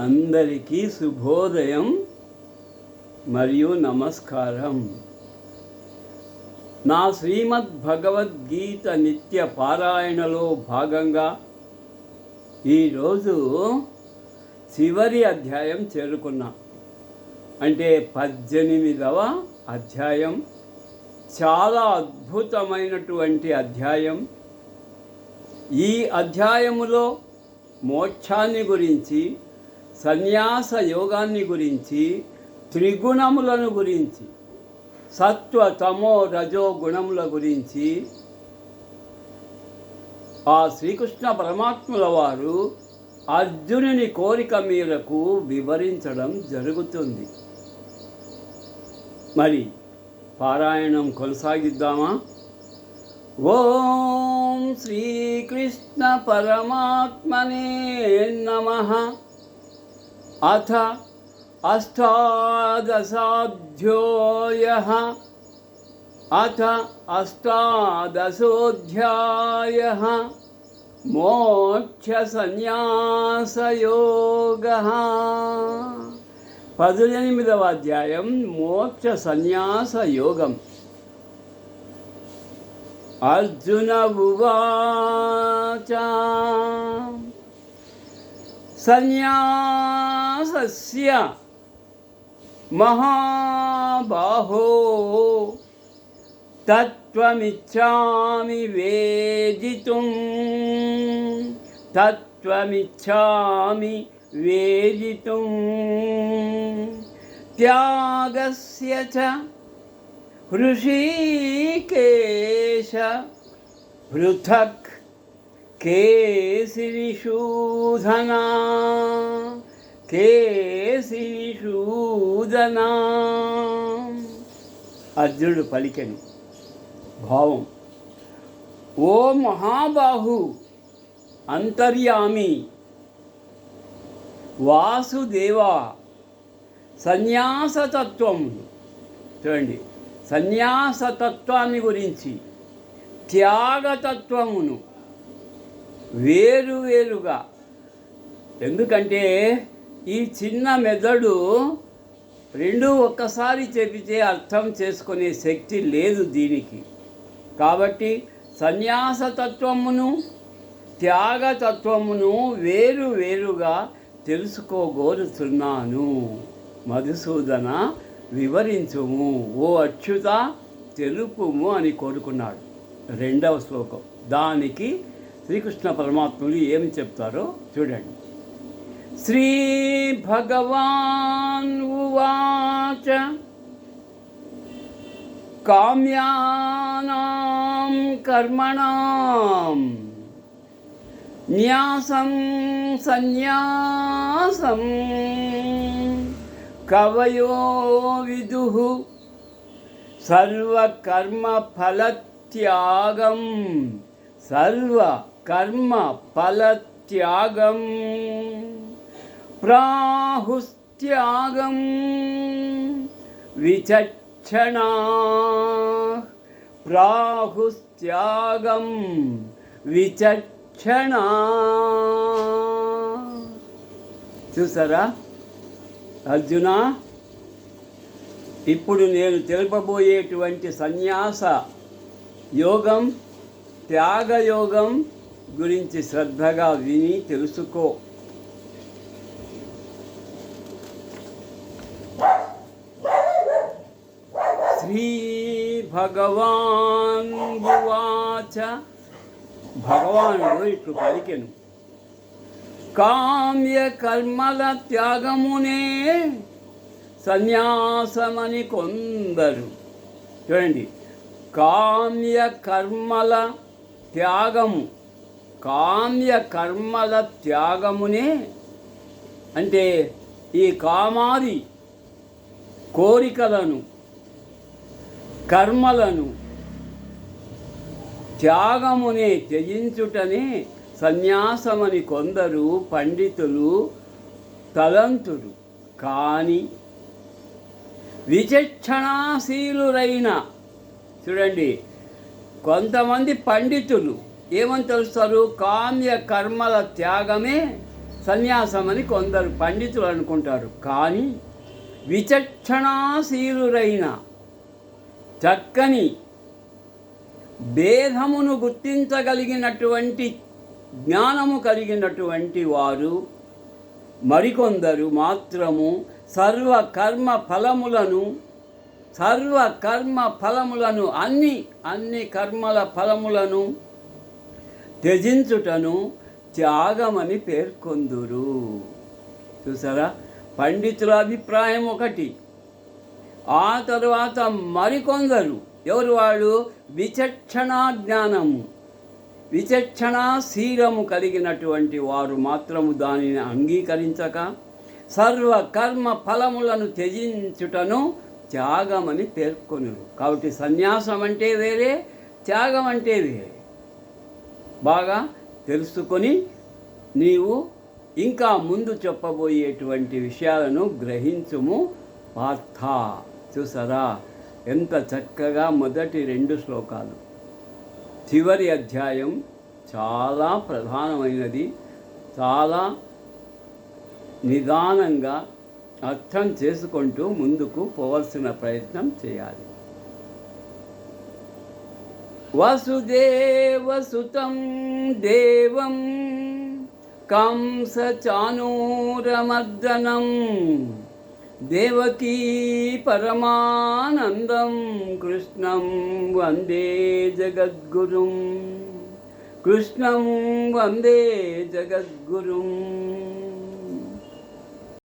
అందరికీ శుభోదయం మరియు నమస్కారం. నా శ్రీమద్ భగవద్గీత నిత్య పారాయణలో భాగంగా ఈరోజు చివరి అధ్యాయం చేరుకున్నా. అంటే పద్దెనిమిదవ అధ్యాయం. చాలా అద్భుతమైనటువంటి అధ్యాయం. ఈ అధ్యాయములో మోక్షాన్ని గురించి సన్యాస యోగాన్ని గురించి త్రిగుణములను గురించి సత్వ తమో రజో గుణముల గురించి ఆ శ్రీకృష్ణ పరమాత్ముల వారు అర్జునుని కోరిక మేరకు వివరించడం జరుగుతుంది. మరి పారాయణం కొనసాగిద్దామా? ఓం శ్రీకృష్ణ పరమాత్మనే నమ. అథ అష్టాదశాధ్యోయ అథ అష్టాదశోధ్యాయ మోక్షసన్యాసయోగ పద్దెనిమిదవ అధ్యాయం మోక్ష సన్యాస యోగం అర్జున ఉవాచ ಸನ್ಯಾಸಸ್ಯ ಮಹಾಬಾಹೋ ತತ್ವಮಿಚ್ಛಾಮಿ ವೇದಿತುಂ ತತ್ವಮಿಚ್ಛಾಮಿ ವೇದಿತುಂ ತ್ಯಾಗಸ್ಯ ಚ ಹೃಷೀಕೇಶ पृथक् కేసిరిషూధనా కేసిరిషూదనా అర్జునుడు పలికెను భావం ఓ మహాబాహు అంతర్యామి వాసుదేవా సన్యాసతత్వం. చూడండి సన్యాసతత్వాన్ని గురించి త్యాగతత్వమును వేరువేరుగా ఎందుకంటే ఈ చిన్న మెదడు రెండు ఒక్కసారి చెబితే అర్థం చేసుకునే శక్తి లేదు దీనికి. కాబట్టి సన్యాసతత్వమును త్యాగతత్వమును వేరు వేరుగా తెలుసుకోగోరుతున్నాను. మధుసూదన వివరించుము. ఓ అచ్యుత తెలుపుము అని కోరుకున్నాడు. రెండవ శ్లోకం. దానికి శ్రీకృష్ణ పరమాత్ములు ఏమి చెప్తారో చూడండి. శ్రీ భగవాన్ ఉవాచ కామ్యానాం కర్మణాం న్యాసం సన్యాసం కవయో విదు సర్వ కర్మ ఫలత్యాగం. ప్రాహుస్త్యాగం. విచక్షణా. ప్రాహుస్త్యాగం. విచక్షణ. చూసారా? అర్జున ఇప్పుడు నేను తెలుపబోయేటువంటి సన్యాస యోగం త్యాగయోగం గురించి శ్రద్ధగా విని తెలుసుకో. శ్రీ భగవాన్ వాచ భగవానుడు ఇట్లు పలికెను కామ్య కర్మల త్యాగమునే సన్యాసమని కొందరు. చూడండి కామ్య కర్మల త్యాగము. కామ్య కర్మల త్యాగమునే అంటే ఈ కామాది కోరికలను కర్మలను త్యాగమునే త్యజించుటనే సన్యాసమని కొందరు పండితులు తలంతులు కానీ విచక్షణాశీలురైన చూడండి కొంతమంది పండితులు ఏమని తెలుస్తారు? కామ్య కర్మల త్యాగమే సన్యాసం అని కొందరు పండితులు అనుకుంటారు. కానీ విచక్షణాశీలురైన చక్కని భేదమును గుర్తించగలిగినటువంటి జ్ఞానము కలిగినటువంటి వారు మరికొందరు మాత్రము సర్వ కర్మ ఫలములను సర్వ కర్మ ఫలములను అన్ని అన్ని కర్మల ఫలములను త్యజించుటను త్యాగమని పేర్కొందురు. చూసారా? పండితుల అభిప్రాయం ఒకటి. ఆ తరువాత మరికొందరు. ఎవరు వాళ్ళు? విచక్షణ జ్ఞానము. విచక్షణాశీలము కలిగినటువంటి వారు మాత్రము దానిని అంగీకరించక సర్వ కర్మ ఫలములను త్యజించుటను త్యాగమని పేర్కొనురు కాబట్టి సన్యాసం అంటే వేరే త్యాగం అంటే వేరే. బాగా తెలుసుకొని నీవు ఇంకా ముందు చెప్పబోయేటువంటి విషయాలను గ్రహించుము. పార్థ. చూసారా? ఎంత చక్కగా మొదటి రెండు శ్లోకాలు. చివరి అధ్యాయం చాలా ప్రధానమైనది. చాలా నిదానంగా అర్థం చేసుకుంటూ ముందుకు పోవలసిన ప్రయత్నం చేయాలి. వసుదేవసుతం దేవం కంసచానూరమర్దనం దేవకీ పరమానందం కృష్ణం వందే జగద్గురుం కృష్ణం వందే జగద్గురుం